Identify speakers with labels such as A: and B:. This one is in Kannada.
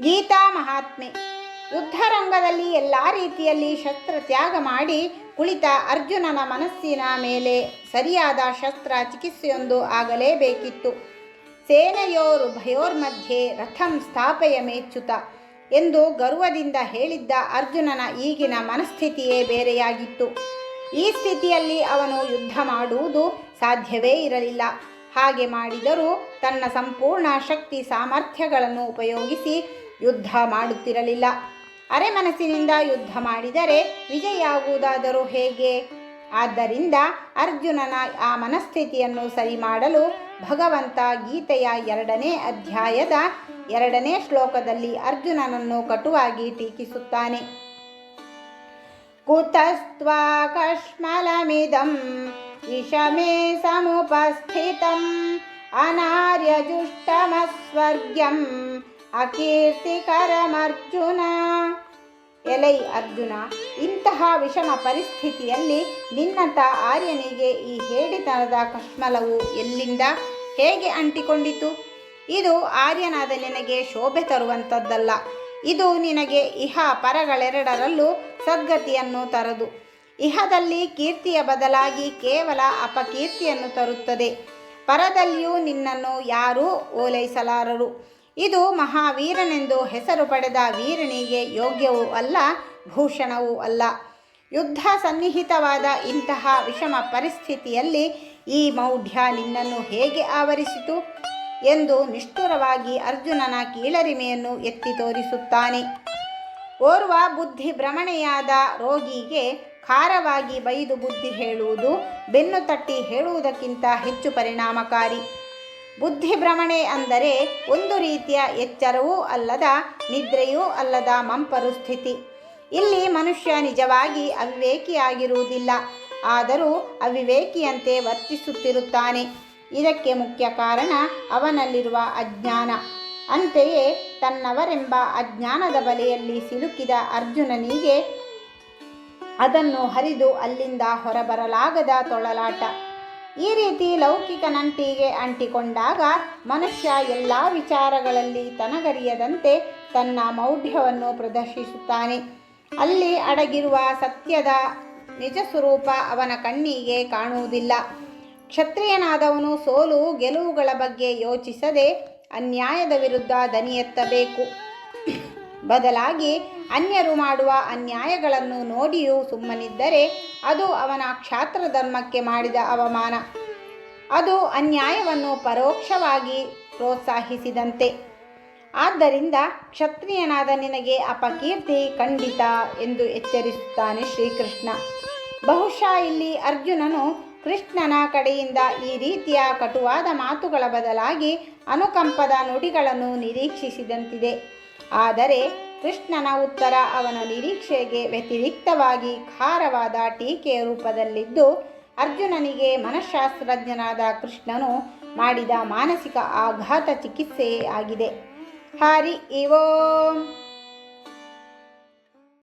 A: ಗೀತಾ ಮಹಾತ್ಮೆ. ಯುದ್ಧರಂಗದಲ್ಲಿ ಎಲ್ಲ ರೀತಿಯಲ್ಲಿ ಶಸ್ತ್ರ ತ್ಯಾಗ ಮಾಡಿ ಕುಳಿತ ಅರ್ಜುನನ ಮನಸ್ಸಿನ ಮೇಲೆ ಸರಿಯಾದ ಶಸ್ತ್ರ ಚಿಕಿತ್ಸೆಯೊಂದು ಆಗಲೇಬೇಕಿತ್ತು. ಸೇನೆಯೋರು ಭಯೋರ್ಮಧ್ಯೆ ರಥಂ ಸ್ಥಾಪೆಯ ಮೇಚ್ಯುತ ಎಂದು ಗರ್ವದಿಂದ ಹೇಳಿದ್ದ ಅರ್ಜುನನ ಈಗಿನ ಮನಸ್ಥಿತಿಯೇ ಬೇರೆಯಾಗಿತ್ತು. ಈ ಸ್ಥಿತಿಯಲ್ಲಿ ಅವನು ಯುದ್ಧ ಮಾಡುವುದು ಸಾಧ್ಯವೇ ಇರಲಿಲ್ಲ. ಹಾಗೆ ಮಾಡಿದರೂ ತನ್ನ ಸಂಪೂರ್ಣ ಶಕ್ತಿ ಸಾಮರ್ಥ್ಯಗಳನ್ನು ಉಪಯೋಗಿಸಿ ಯುದ್ಧ ಮಾಡುತ್ತಿರಲಿಲ್ಲ. ಅರೆಮನಸ್ಸಿನಿಂದ ಯುದ್ಧ ಮಾಡಿದರೆ ವಿಜಯಾಗುವುದಾದರೂ ಹೇಗೆ? ಆದ್ದರಿಂದ ಅರ್ಜುನನ ಆ ಮನಸ್ಥಿತಿಯನ್ನು ಸರಿ ಮಾಡಲು ಭಗವಂತ ಗೀತೆಯ ಎರಡನೇ ಅಧ್ಯಾಯದ ಎರಡನೇ ಶ್ಲೋಕದಲ್ಲಿ ಅರ್ಜುನನನ್ನು ಕಟುವಾಗಿ ಟೀಕಿಸುತ್ತಾನೆ. ಕುತಸ್ತ್ವಾ ಕಶ್ಮಲಮಿದಂ ವಿಷಮೇ ಸಮುಪಸ್ಥಿತಂ ಅನಾರ್ಯಜುಷ್ಟಮಸ್ವರ್ಗ್ಯಂ ಅಕೀರ್ತಿಕರಮರ್ಜುನ. ಎಲೈ ಅರ್ಜುನ, ಇಂತಹ ವಿಷಮ ಪರಿಸ್ಥಿತಿಯಲ್ಲಿ ನಿನ್ನಂಥ ಆರ್ಯನಿಗೆ ಈ ಹೇಡಿತನದ ಕಶ್ಮಲವು ಎಲ್ಲಿಂದ ಹೇಗೆ ಅಂಟಿಕೊಂಡಿತು? ಇದು ಆರ್ಯನಾದ ನಿನಗೆ ಶೋಭೆ ತರುವಂಥದ್ದಲ್ಲ ಇದು ನಿನಗೆ ಇಹ ಪರಗಳೆರಡರಲ್ಲೂ ಸದ್ಗತಿಯನ್ನು ತರದು. ಇಹದಲ್ಲಿ ಕೀರ್ತಿಯ ಬದಲಾಗಿ ಕೇವಲ ಅಪಕೀರ್ತಿಯನ್ನು ತರುತ್ತದೆ. ಪರದಲ್ಲಿಯೂ ನಿನ್ನನ್ನು ಯಾರೂ ಓಲೈಸಲಾರರು. ಇದು ಮಹಾವೀರನೆಂದು ಹೆಸರು ಪಡೆದ ವೀರನಿಗೆ ಯೋಗ್ಯವೂ ಅಲ್ಲ, ಭೂಷಣವೂ ಅಲ್ಲ. ಯುದ್ಧ ಸನ್ನಿಹಿತವಾದ ಇಂತಹ ವಿಷಮ ಪರಿಸ್ಥಿತಿಯಲ್ಲಿ ಈ ಮೌಢ್ಯ ನಿನ್ನನ್ನು ಹೇಗೆ ಆವರಿಸಿತು ಎಂದು ನಿಷ್ಠುರವಾಗಿ ಅರ್ಜುನನ ಕೀಳರಿಮೆಯನ್ನು ಎತ್ತಿ ತೋರಿಸುತ್ತಾನೆ. ಓರ್ವ ಬುದ್ಧಿ ಭ್ರಮಣೆಯಾದ ರೋಗಿಗೆ ಖಾರವಾಗಿ ಬೈದು ಬುದ್ಧಿ ಹೇಳುವುದು, ಬೆನ್ನು ತಟ್ಟಿ ಹೇಳುವುದಕ್ಕಿಂತ ಹೆಚ್ಚು ಪರಿಣಾಮಕಾರಿ. ಬುದ್ಧಿ ಭ್ರಮಣೆ ಅಂದರೆ ಒಂದು ರೀತಿಯ ಎಚ್ಚರವೂ ಅಲ್ಲದ ನಿದ್ರೆಯೂ ಅಲ್ಲದ ಮಂಪರು ಸ್ಥಿತಿ. ಇಲ್ಲಿ ಮನುಷ್ಯ ನಿಜವಾಗಿ ಅವಿವೇಕಿಯಾಗಿರುವುದಿಲ್ಲ, ಆದರೂ ಅವಿವೇಕಿಯಂತೆ ವರ್ತಿಸುತ್ತಿರುತ್ತಾನೆ. ಇದಕ್ಕೆ ಮುಖ್ಯ ಕಾರಣ ಅವನಲ್ಲಿರುವ ಅಜ್ಞಾನ. ಅಂತೆಯೇ ತನ್ನವರೆಂಬ ಅಜ್ಞಾನದ ಬಲೆಯಲ್ಲಿ ಸಿಲುಕಿದ ಅರ್ಜುನನಿಗೆ ಅದನ್ನು ಹರಿದು ಅಲ್ಲಿಂದ ಹೊರಬರಲಾಗದ ತೊಳಲಾಟ. ಈ ರೀತಿ ಲೌಕಿಕ ನಂಟಿಗೆ ಅಂಟಿಕೊಂಡಾಗ ಮನುಷ್ಯ ಎಲ್ಲ ವಿಚಾರಗಳಲ್ಲಿ ತನಗರಿಯದಂತೆ ತನ್ನ ಮೌಢ್ಯವನ್ನು ಪ್ರದರ್ಶಿಸುತ್ತಾನೆ. ಅಲ್ಲಿ ಅಡಗಿರುವ ಸತ್ಯದ ನಿಜ ಸ್ವರೂಪ ಅವನ ಕಣ್ಣಿಗೆ ಕಾಣುವುದಿಲ್ಲ. ಕ್ಷತ್ರಿಯನಾದವನು ಸೋಲು ಗೆಲುವುಗಳ ಬಗ್ಗೆ ಯೋಚಿಸದೆ ಅನ್ಯಾಯದ ವಿರುದ್ಧ ದನಿ ಎತ್ತಬೇಕು ಬದಲಾಗಿ ಅನ್ಯರು ಮಾಡುವ ಅನ್ಯಾಯಗಳನ್ನು ನೋಡಿಯೂ ಸುಮ್ಮನಿದ್ದರೆ ಅದು ಅವನ ಕ್ಷಾತ್ರ ಧರ್ಮಕ್ಕೆ ಮಾಡಿದ ಅವಮಾನ. ಅದು ಅನ್ಯಾಯವನ್ನು ಪರೋಕ್ಷವಾಗಿ ಪ್ರೋತ್ಸಾಹಿಸಿದಂತೆ. ಆದ್ದರಿಂದ ಕ್ಷತ್ರಿಯನಾದ ನಿನಗೆ ಅಪಕೀರ್ತಿ ಖಂಡಿತ ಎಂದು ಎಚ್ಚರಿಸುತ್ತಾನೆ ಶ್ರೀಕೃಷ್ಣ. ಬಹುಶಃ ಇಲ್ಲಿ ಅರ್ಜುನನು ಕೃಷ್ಣನ ಕಡೆಯಿಂದ ಈ ರೀತಿಯ ಕಟುವಾದ ಮಾತುಗಳ ಬದಲಾಗಿ ಅನುಕಂಪದ ನುಡಿಗಳನ್ನು ನಿರೀಕ್ಷಿಸಿದಂತಿದೆ. ಆದರೆ ಕೃಷ್ಣನ ಉತ್ತರ ಅವನ ನಿರೀಕ್ಷೆಗೆ ವ್ಯತಿರಿಕ್ತವಾಗಿ ಖಾರವಾದ ಟೀಕೆಯ ರೂಪದಲ್ಲಿದ್ದು, ಅರ್ಜುನನಿಗೆ ಮನಃಶಾಸ್ತ್ರಜ್ಞನಾದ ಕೃಷ್ಣನು ಮಾಡಿದ ಮಾನಸಿಕ ಆಘಾತ ಚಿಕಿತ್ಸೆಯೇ ಆಗಿದೆ. ಹರಿ ಇವೋಂ